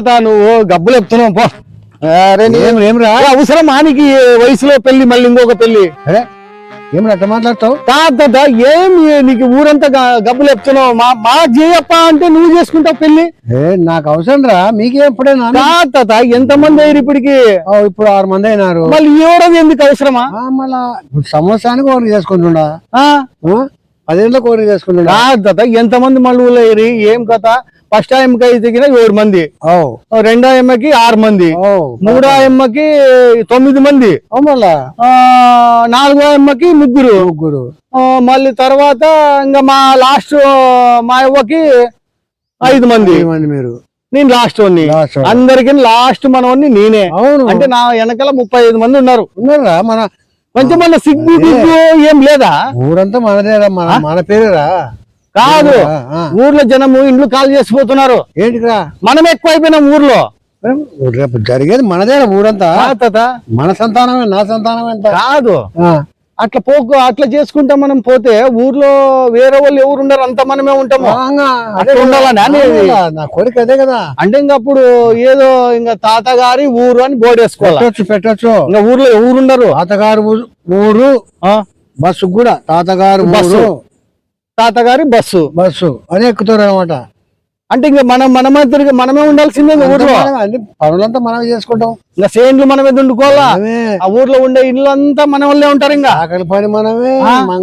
తాత నువ్వు గబ్బులు చెప్తున్నావు పో. అరే నీ- ఏం ఏం రా? ఏ అవసరమా నీకు ఈ వయసులో పెళ్ళి మళ్ళీ ఇంకొక పెళ్ళి అరే ఏం అట్ట మాట్లాడతావు? తాత ఏం ఈ- నీకు ఊరంతా గబ్బులు చెప్తున్నావు? మా మా చేయప్ప అంటే నువ్వు చేసుకుంటావు పెళ్ళి ఏ నాకు అవసరం రా. మీకే ఎప్పుడైనా తాత ఎంత మంది అయ్యారు ఇప్పటికి? ఇప్పుడు ఆరు మంది అయినారు. మళ్ళీ ఎవరది ఎందుకు అవసరమా? మళ్ళా సంవత్సరానికి ఒకటి చేసుకుంటుండా? పదేళ్ళకి ఒకటి చేసుకుంటుండా? తాత ఎంత మంది మళ్ళీ ఊళ్ళో ఏం కథ? ఫస్ట్ ఆయమ్మకి అయితే ఏడు మంది. రెండో అమ్మకి ఆరు మంది. మూడో అమ్మకి తొమ్మిది మంది. నాలుగో అమ్మకి ముగ్గురు. ముగ్గురు. మళ్ళీ తర్వాత ఇంకా మా లాస్ట్ మా అవ్వకి ఐదు మంది. మీరు. నేను లాస్ట్ వాడిని. అందరికి లాస్ట్ మనవన్ని నేనే. అవును. అంటే నా వెనకాల ముప్పై ఐదు మంది ఉన్నారు. ఉన్నారా మన కొంచెం మన సిగ్గు ఏం లేదా? ఊరంతా మనదేరా మన మన పేరేరా? కాదు. ఊర్లో జనము ఇండ్లు కాల్ చేసిపోతున్నారు. ఏంటిరా మనం ఎక్కువైపోయినాం ఊర్లో. రేపు జరిగేది మనదేరా ఊరంతా. మన సంతానమే నా సంతానం ఎంత కాదు అట్లా పోకు అట్లా చేసుకుంటా మనం పోతే ఊర్లో వేరే వాళ్ళు ఎవరు ఉండరు అంత మనమే ఉంటాము. నా కోరిక అదే కదా. అంటే ఇంకా అప్పుడు ఏదో ఇంకా తాతగారి ఊరు అని బోర్డు వేసుకోవాలి? పెట్టొచ్చు ఇంకా ఊర్లో ఎవరు ఉండరు? తాతగారు ఊరు- ఊరు ఆ, బస్సు కూడా తాతగారు బస్సు. తాతగారి బస్సు. బస్సు. అని ఎక్కుతారు అనమాట అంటే ఇంకా మనం మనమే తిరిగి మనమే ఉండాల్సిందే ఊర్లో. పనులంతా మనమే చేసుకుంటాం. ఇంకా సేండ్లు మనమే. దుండుకోవాలా ఆ ఊర్లో ఉండే ఇల్లు అంతా మన వల్లే ఉంటారు ఇంకా. ఆకలి పని మనమే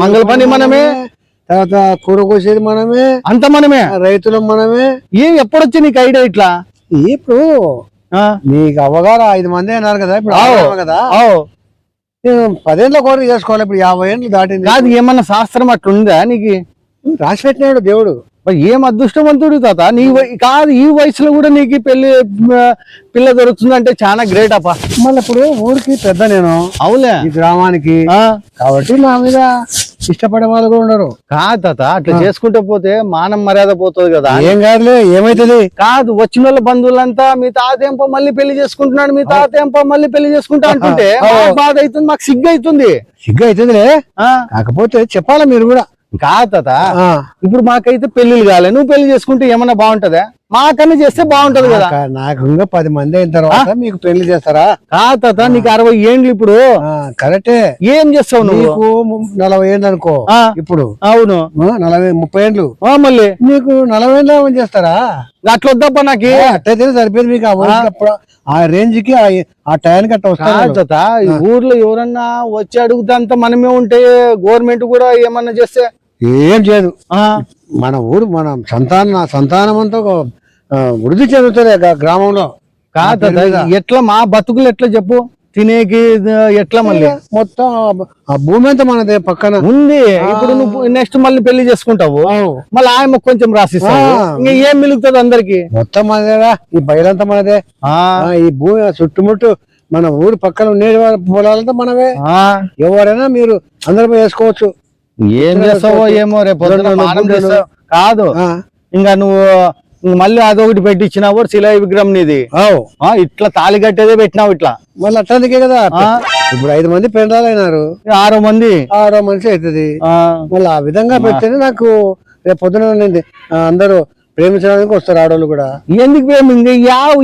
మంగళ పని మనమే. తర్వాత కూర కోసేది మనమే. అంత మనమే. రైతులం మనమే. ఏం ఎప్పుడొచ్చి నీకు ఐడియా ఇట్లా? ఇప్పుడు నీకు అవ్వగారు ఐదు మంది అయినారు కదా ఇప్పుడు కదా. పదేళ్ళ కోరిక చేసుకోవాలి ఇప్పుడు యాభై ఏళ్ళు దాటింది. కాదు ఏమన్నా శాస్త్రం అట్లుందా నీకు? రాసి పెట్టినాడు దేవుడు. ఏం అదృష్టవంతుడు తాత? నీ కాదు ఈ వయసులో కూడా నీకు పెళ్ళి పిల్ల దొరుకుతుందంటే చాలా గ్రేట్ అప్ప. మళ్ళీ ఇప్పుడు ఊరికి పెద్ద నేను. అవులే ఈ గ్రామానికి. కాబట్టి నా మీద ఇష్టపడే వాళ్ళు కూడా ఉండరు. కాదు తాత అట్లా చేసుకుంటూ పోతే మానం మర్యాద పోతుంది కదా. ఏం కాదులే ఏమైతుంది? కాదు వచ్చిన వాళ్ళ బంధువులంతా మీ తాత ఏంపో మళ్ళీ పెళ్ళి చేసుకుంటున్నాడు మీ తాత ఏంపో మళ్ళీ పెళ్ళి చేసుకుంటా అంటుంటే మాకు బాధ అవుతుంది మాకు సిగ్గు అవుతుంది సిగ్గు అవుతుందిలే ఆ, కాకపోతే చెప్పాలా మీరు కూడా? కాదు తాత. ఇప్పుడు మాకైతే పెళ్ళిళ్ళు కాలే. నువ్వు పెళ్ళి చేసుకుంటే ఏమన్నా బాగుంటదా? మాకన్నా చేస్తే బాగుంటది కదా. నాకు- ఇంకా పది మంది అయిన తర్వాత మీకు పెళ్ళి చేస్తారా? కాదు నీకు అరవై ఏండ్లు ఇప్పుడు? కరెక్టే. ఏం చేస్తావు నువ్వు? నలభై ఏళ్ళు అనుకో ఇప్పుడు. అవును. నలభై ముప్పై ఆ, మళ్ళీ? నీకు నలభై ఏళ్ళు ఏమని చేస్తారా? అట్లా వద్దప్ప నాకు. అట్టయితే సరిపోయింది మీకు ఆ వయసుకి అప్పుడు. ఆ రేంజ్కి ఆ- టైంకి వస్తారు తాత ఈ ఊర్లో ఎవరన్నా వచ్చి అడుగుతా మనమే ఉంటే గవర్నమెంట్ కూడా ఏమన్నా చేస్తే? ఏం చేయదు. మన ఊరు మన సంతానం సంతానం అంతా వృద్ధి చెందుతుంది గ్రామంలో. కాదు. ఎట్లా మా బతుకులు ఎట్లా చెప్పు? తినేకి ఎట్లా మళ్ళీ? మొత్తం ఆ- భూమి అంతా మనదే పక్కన. ఉంది. ఇప్పుడు నువ్వు నెక్స్ట్ మళ్ళీ పెళ్ళి చేసుకుంటావు. మళ్ళీ ఆయన కొంచెం రాసిస్తావు. ఇంకా ఏం మిగులుతుంది అందరికి? మొత్తం మనదేరా ఈ బయలంతా మనదే. ఈ భూమి చుట్టుముట్టు మన ఊరు పక్కన ఉండే పొలాలంతా మనమే ఎవరైనా మీరు అందరూ వేసుకోవచ్చు. ఏం చేస్తావో ఏమో రేపు. కాదు. ఇంకా నువ్వు మళ్ళీ అదొకటి పెట్టించినావు శిలాయి విగ్రహం నీది. ఇట్లా తాళి కట్టేదే పెట్టినావు ఇట్లా. మళ్ళీ అట్లాంటికే కదా. ఇప్పుడు ఐదు మంది పెండాలు అయినారు ఆరు మంది. ఆరో మనిషి అవుతుంది మళ్ళీ ఆ విధంగా పెడితేనే నాకు రేపు పొద్దున అందరూ ప్రేమించడానికి వస్తారు ఆడవాళ్ళు కూడా. ఎందుకు ప్రేమ?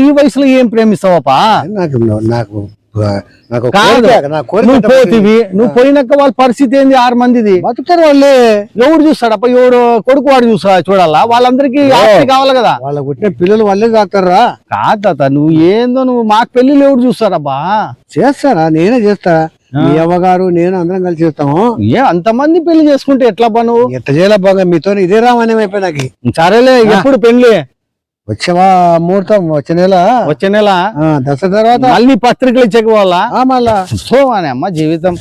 ఈ వయసులో ఏం ప్రేమిస్తావప్పా? నాకు నాకు నాకు నువ్వు పోతివి నువ్వు పోయినాక వాళ్ళ పరిస్థితి ఏంది? ఆరు మందిది. బతుకుతారు వాళ్ళే. ఎవడు చూస్తాడప్ప ఎవడు కొడుకు వాడు చూసా చూడాలా? వాళ్ళందరికీ ఆస్తి కావాలి కదా. వాళ్ళ పుట్టిన పిల్లలు వాళ్ళే తాగుతారా కాదు తాత నువ్వు ఏందో నువ్వు మాకు పెళ్ళిళ్ళు ఎవడు చూస్తారబ్బా చేస్తారా? నేనే చేస్తా. మీ అవ్వగారు నేను అందరం కలిసి చేస్తాము. ఏ అంతమంది పెళ్ళి చేసుకుంటే ఎట్లా నువ్వు? ఎట్ట చేయాల బాగా మీతో ఇదే రామాయణం అయిపోయి నాకు సరేలే ఎప్పుడు పెళ్ళి వచ్చేవా ముహూర్తం? వచ్చే నెల? వచ్చే నెల? దసరా తర్వాత? మళ్ళీ పత్రికలు ఆ, మళ్ళా. సో అని అమ్మ జీవితం?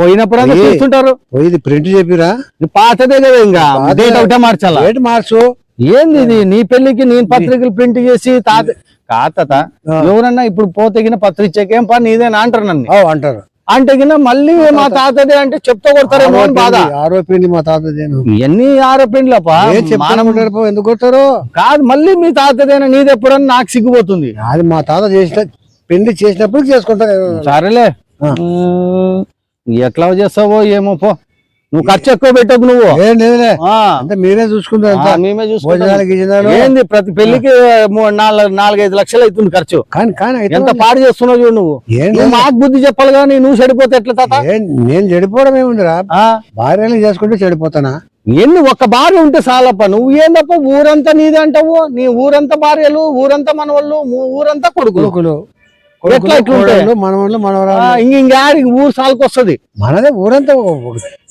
పోయినప్పుడు? చూస్తుంటారు. పోయి ఇది ప్రింట్ చెప్పిరా పాతదే కదా ఇంకా. డేట్ ఒకటే మార్చాలా? రేటు మార్చు. ఏంది ఇది? నీ పెళ్ళికి నేను పత్రికలు ప్రింట్ చేసి తాత ఆ. ఎవరన్నా ఇప్పుడు పోతగిన పత్రిక ఏం పని? నీదేనా అంటారు నన్ను. అంటారు. అంటే గిన మళ్ళీ మా తాతదే అంటే చెప్తా కొడతారేమో అని బాధ. ఆరోపింది మా తాతదేను ఇవన్నీ ఆరపిండ్లప్పా? ఏం చెప్తాను పో, ఎందుకు కొడతారు? కాదు మళ్ళీ మీ తాతదేనా నీది ఎప్పుడన్నా నాకు సిగ్గుపోతుంది. అది మా తాత చేసిన పెళ్ళి చేసినప్పుడు చేసుకుంటారు. సరేలే. ఎట్లా చేస్తావో ఏమో పో. నువ్వు ఖర్చు ఎక్కువ పెట్టకు నువ్వు. మీరే చూసుకుంటారు మేమే చూసుకుంటాం గిజనాలు. ఏంది ప్రతి పెళ్ళికి నాలుగు నాలుగైదు లక్షలు అవుతుంది ఖర్చు. కానీ కానీ ఎంత పాడు చేస్తున్నావు చూడు నువ్వు. మాకు బుద్ధి చెప్పాలి కానీ నువ్వు చెడిపోతే ఎట్లా తాత? నేను చెడిపోవడం ఏముందిరా? భార్యలు చేసుకుంటే చెడిపోతానా? ఎన్ని ఒక్క భార్య ఉంటే చాలప్ప. నువ్వు ఏందప్ప ఊరంతా నీది అంటావు? నీ ఊరంతా భార్యలు ఊరంతా మనవాళ్ళు ఊరంతా కొడుకులు. ఎట్లా మనవాళ్ళు మనవరాలు ఇంక ఆడికి ఊరు సాలకు వస్తుంది మనదే ఊరంతా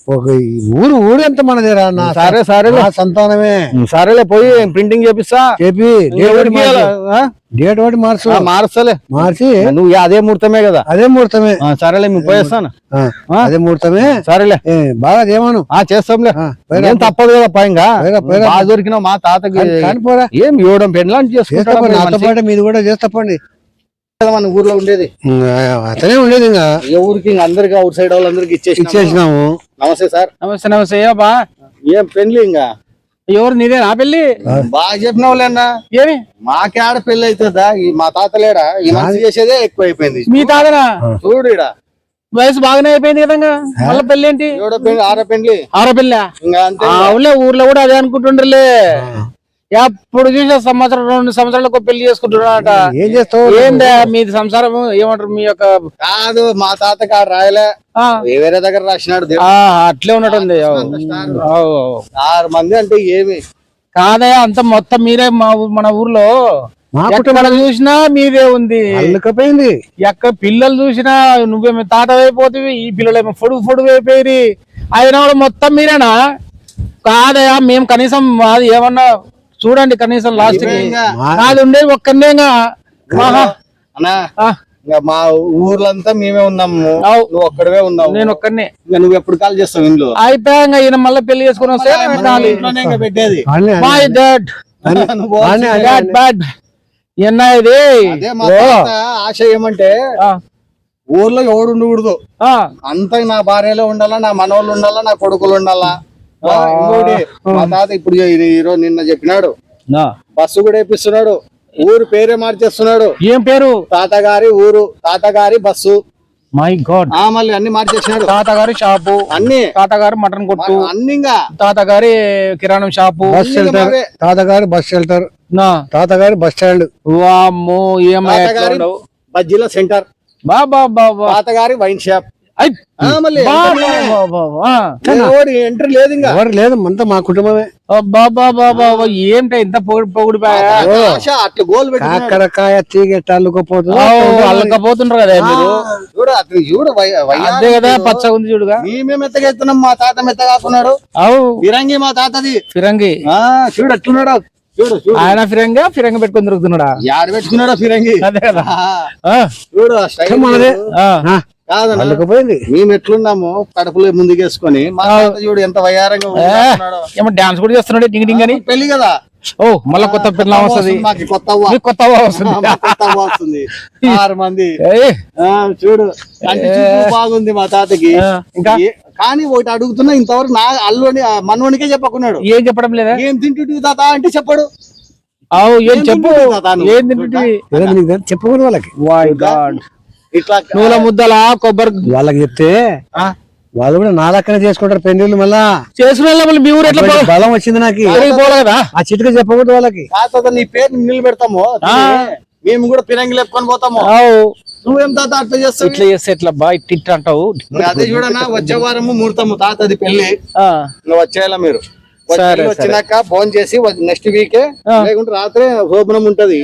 ఒక- ఊరు ఊరంతా మనదేరా నా సరే సరేలే నా సంతానమే. సరేలే పోయి ప్రింటింగ్ చేపిస్తా. చెప్పి డేట్ ఒకటి మార్చు. ఒకటి మార్చు. నువ్వు అదే ముహూర్తమే కదా. అదే ముహూర్తమే. సరేలే మేము పోయేస్తాను? అదే ముహూర్తమే. సరేలే. బాగా చేయమను. ఆ చేస్తాంలే. ఏం తప్పదు కదా పైగా. బాగా దొరికినావు మా తాతకి. ఏం ఇవ్వడం పెళ్ళాంటి చేస్తా చేసుకుంటాడు నాతో పాటు మీది కూడా చేస్తాపండి మన ఊర్లో ఉండేది. అతనే ఉండేది ఇంకా. ఏ ఊరికి ఇంక అందరికి అవుట్ సైడ్ వాళ్ళందరికి ఇచ్చేసి ఇచ్చేసినాము. నమస్తే సార్. నమస్తే నమస్తే బా ఏం పెళ్ళి ఇంకా? ఎవరు నీదే నా పెళ్ళి? బాగా చెప్పినావులేనా ఏమి? మాకే ఆడ పెళ్ళి అవుతుందా ఈ మా తాత లేడా? ఈ మనిషి చేసేదే ఎక్కువ అయిపోయింది మీ తాతనా? చూడు ఈడ. వయసు బాగానే అయిపోయింది కదంగా మళ్ళీ పెళ్ళి ఏంటి? ఏడో పెళ్ళి ఆరో పెళ్ళి ఆరో పెళ్ళా? ఇంకా అంతే అవులే ఊర్లో కూడా అదే అనుకుంటుండ్రులే. ఎప్పుడు చూసిన సంవత్సరం రెండు సంవత్సరాలకు పెళ్ళి చేసుకుంటున్నారట ఏం చేస్తావు? ఏందా మీది సంసారం ఏమంటారు మీ యొక్క కాదు మా తాతకి ఆడ రాయలే. వేరే దగ్గర రాసినాడు అట్లే ఉన్నట్టుంది. ఆరు మంది అంటే ఏమి? కాదయ్యా అంత మొత్తం మీరే మా మన ఊర్లో. మా ఎక్కడ చూసినా మీదే ఉంది. అల్లుకపోయింది. ఎక్క పిల్లలు చూసినా నువ్వేమో తాత అయిపోతుంది ఈ పిల్లలేమో పొడుగు పొడుగు అయిపోయి అయినా కూడా మొత్తం మీరేనా? కాదయా మేము కనీసం అది ఏమన్నా చూడండి కనీసం లాస్ట్కి. ఉండేది ఒక్కనేగా మా ఊర్లంతా మేమే ఉన్నాము. నువ్వు ఒక్కడవే ఉన్నావు. నేను ఒక్కనే ఇంకా నువ్వు ఎప్పుడు కాల్ చేస్తావు ఇంట్లో? అయిపోయాక ఈయన మళ్ళీ పెళ్ళి చేసుకుని వస్తే పెట్టేది. మై డాడ్ బ్యాడ్ ఎన్న ఇది ఆశ ఏమంటే ఆ, ఊర్లో ఎవడు ఉండకూడదు. ఆ, అంతా నా భార్యలో ఉండాలా నా మనవాళ్ళు ఉండాలా నా కొడుకులు ఉండాలా. ఇంకోటి మా తాత ఇప్పుడు ఈరోజు నిన్న చెప్పినాడు. నా. బస్సు కూడా వేపిస్తున్నాడు ఊరు పేరే మార్చేస్తున్నాడు. ఏం పేరు? తాతగారి ఊరు తాతగారి బస్సు. మై గాడ్ ఆ మళ్ళీ అన్ని మార్చేసినాడు. తాతగారి షాపు. అన్ని. తాతగారు మటన్ కొట్టు. అన్ని ఇంకా. తాతగారి కిరాణం షాపు. Bus shelter. తాతగారు బస్ షెల్టర్ నా. తాతగారు బస్ స్టాండ్. వామ్మో తాతగారి బజ్జీల సెంటర్. బా బా బా బా. తాతగారి వైన్ షాప్. ఎంట్రీ లేదు. ఎవరు లేదు అంతా మా కుటుంబమే. ఆ, బా బా బా బా బా. ఏంట ఇంత పొగుడు పొగుడు ఆశ అట్లా గోల్ పెట్టినాడు కాకరకాయ తీగెట్ట అల్లుకపోతుంది అల్లకపోతుండ్రు కదా మీరు? చూడు అతను చూడు వై- వయ్యారం అదే కదా. పచ్చగా ఉంది చూడుగా. మేమే మెత్తగెత్తున్నాం మా తాత మెత్తగాకున్నాడు. అవు. ఫిరంగి మా తాతది. ఫిరంగి. ఆ చూడు చూడు ఆయన ఫిరంగా ఫిరంగి పెట్టుకొని తిరుగుతున్నాడా? యాడ పెట్టుకున్నాడో ఫిరంగి. అదే కదా. చూడు మనదే. అల్లుకపోయింది మేము ఎట్లున్నాము కడుపులో ముందుకేసుకొని మా చూడు ఎంత. ఏమో డాన్స్ కూడా చేస్తున్నాడు డింగ్ డింగ్ అని. పెళ్ళి కదా. ఓ మళ్ళా కొత్త పిల్ల వస్తుంది. కొత్త కొత్త వస్తుంది. ఆరు మంది. ఏయ్, ఆ చూడు. బాగుంది మా తాతకి. ఇంకా? ఏ- కానీ ఒకటి అడుగుతున్నా ఇంతవరకు నా అల్లుని మనవనికే చెప్పకున్నాడు. ఏం చెప్పడం లేదా? ఏం తింటుంటివి తాత అంటే చెప్పడు. చెప్పు? ఏం తింటుంటివి? చెప్పుకోరు వాళ్ళకి. ఇట్లా నూల ముద్దలా కొబ్బరి వాళ్ళకి చెప్తే ఆ, వాళ్ళు కూడా నా లెక్కన చేసుకుంటారు పెళ్ళిళ్ళు మళ్ళా. చేసుకునే వాళ్ళ మళ్ళీ మీ ఊరు ఎట్లా బలం వచ్చింది నాకు. ఆ చిటుక చెప్పకూడదు వాళ్ళకి. నీ పేరు నిలబెడతాము. మేము కూడా పిరంగి లేపుకొని పోతాము. అవు. నువ్వేం తాత అట్లా చేస్తావు? ఇట్లా చేస్తే ఎట్లా బా ఇట్ ఇట్ అంటావు అదే చూడనా వచ్చే వారము ముహూర్తము తాతది పెళ్ళి ఆ, నువ్వు వచ్చేయాల మీరు? వచ్చినాక ఫోన్ చేసి నెక్స్ట్ వీకే లేకుంటే రాత్రి శోభనం ఉంటది.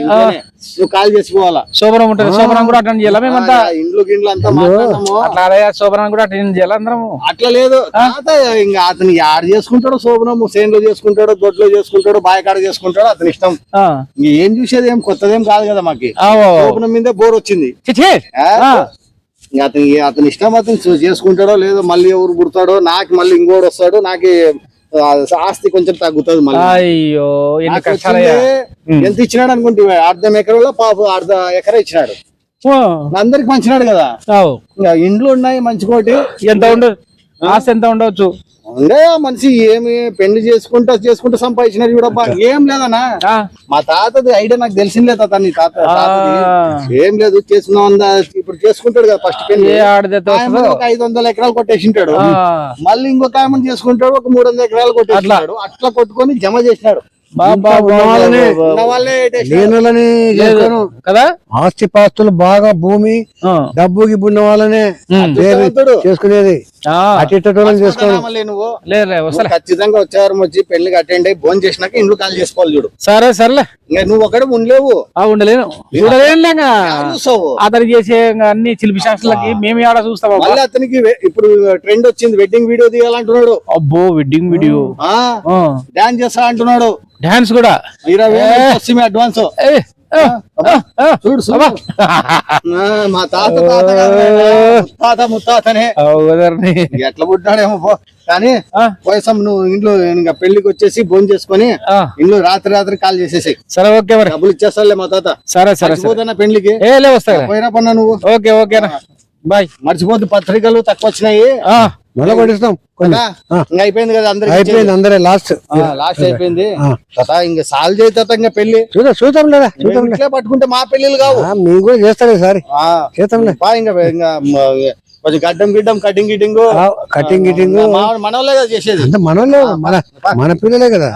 నువ్వు కాల్ చేసి పోవాలా? శోభనం ఉంటుంది. శోభనం కూడా అటెండ్ చేయాలా? మేమంతా ఇండ్లు గిండ్లు అంతా మాట్లాడతాము. అట్లా శోభనం కూడా అటెండ్ చేయాలా అందరము? అట్లా లేదు. ఇంకా అతను యాడ చేసుకుంటాడో శోభనము? సేన్లో చేసుకుంటాడో దొడ్లో చేసుకుంటాడో బాయకాడ చేసుకుంటాడో అతని ఇష్టం. ఏం చూసేది ఏం కొత్తదేం కాదు కదా మాకి. శోభనం మీదే బోర్ వచ్చింది. అతని అతని ఇష్టం అతను చేసుకుంటాడో లేదో మళ్ళీ ఎవరు పుడతాడో నాకు మళ్ళీ ఇంకోడు వస్తాడు నాకు ఆస్తి కొంచెం తగ్గుతుంది మళ్ళీ. అయ్యో ఎన్ని నాకు కష్టాలయ్యా. వచ్చింది, ఎంత ఇచ్చినాడు అనుకుంటే అర్ధం ఎకరంలో పాప అర్ధ ఎకరా ఇచ్చినాడు. అందరికి పంచినాడు కదా. ఇండ్లు ఉన్నాయి మంచి కోటి. ఎంత ఉండు ఆస్తి ఎంత ఉండవచ్చు మనిషి ఏమి పెళ్ళి చేసుకుంటా చేసుకుంటా సంపాదించినారు చూడబ్బా ఏం లేదన్నా. ఆ, మా తాతది ఐడియా నాకు తెలిసిందే తాత నీ తాత. ఏం లేదు చేసుకున్నాం ఇప్పుడు చేసుకుంటాడు కదా ఫస్ట్ పెళ్ళి ఒక ఐదు వందల ఎకరాలు కొట్టేసింటాడు ఆ, మళ్ళీ ఇంకొక ఆయన చేసుకుంటాడు ఒక మూడు వందల ఎకరాలు కొట్టేసింటాడు అట్లా. కొట్టుకొని జమ చేసినాడు. కదా? ఆస్తి పాస్తులు బాగా భూమి ఆ, డబ్బు గిబ్బు ఉన్న వాళ్ళనే. చేసుకునేది. ఖచ్చితంగా వచ్చేవారం వచ్చి పెళ్ళికి అటెండ్ అయ్యి భోజనం చేసినాక ఇంట్లో కాల్ చేసుకోవాలి చూడు. సరే సర్లే. ఇంకా నువ్వు ఒకడే ఉండలేవు. ఆ ఉండలేను. చూడలేను అతను చేసే ఇంకా అన్ని శిల్పి శాస్త్రాలకి మేము ఆడ చూస్తాం మళ్ళీ అతనికి ఇప్పుడు ట్రెండ్ వచ్చింది వెడ్డింగ్ వీడియో తీయాలంటున్నాడు. అబ్బో వెడ్డింగ్ వీడియో ఆ. డాన్స్ చేస్తా అంటున్నాడు డాన్స్ కూడా? ఇరవై అడ్వాన్స్. చూడు మా తాత తాత ముత్తాత ముత్తాతనే. ఎట్లా పుట్టాడేమో పో. కానీ పోయేసాం నువ్వు ఇంట్లో ఇంకా పెళ్ళికి వచ్చేసి భోజనం చేసుకొని ఇంట్లో రాత్రి రాత్రి కాల్ చేసేసి సరే ఓకే మరి. డబ్బులు ఇచ్చేస్తాలే మా తాత. సరే సరే పెళ్ళికి ఏ లే వస్తా పోయినా పన్నా నువ్వు. ఓకే ఓకేనా. బాయ్. మర్చిపోద్దు పత్రికలు తక్కువ వచ్చినాయి ఆ, మళ్ళీ? ఇంకా అయిపోయింది కదా అందరికి అయిపోయింది అందరే లాస్ట్ లాస్ట్ అయిపోయింది. కదా ఇంకా సాల్ చేత ఇంకా పెళ్ళి చూద్దాం చూద్దాం లేదా? చూద్దాం ఇట్లే పట్టుకుంటే మా పెళ్ళిలు కావు. ఆ, మేము కూడా చేస్తాం ఈసారి. ఆ, చేద్దాంలే పా ఇంకా ఇంకా కొంచెం గడ్డం గిడ్డం కటింగ్ గిడ్డింగ్ కటింగ్ గిటింగ్. మనోళ్ళే కదా చేసేది. అంటే మనోళ్ళే మన మన పిల్లలే కదా.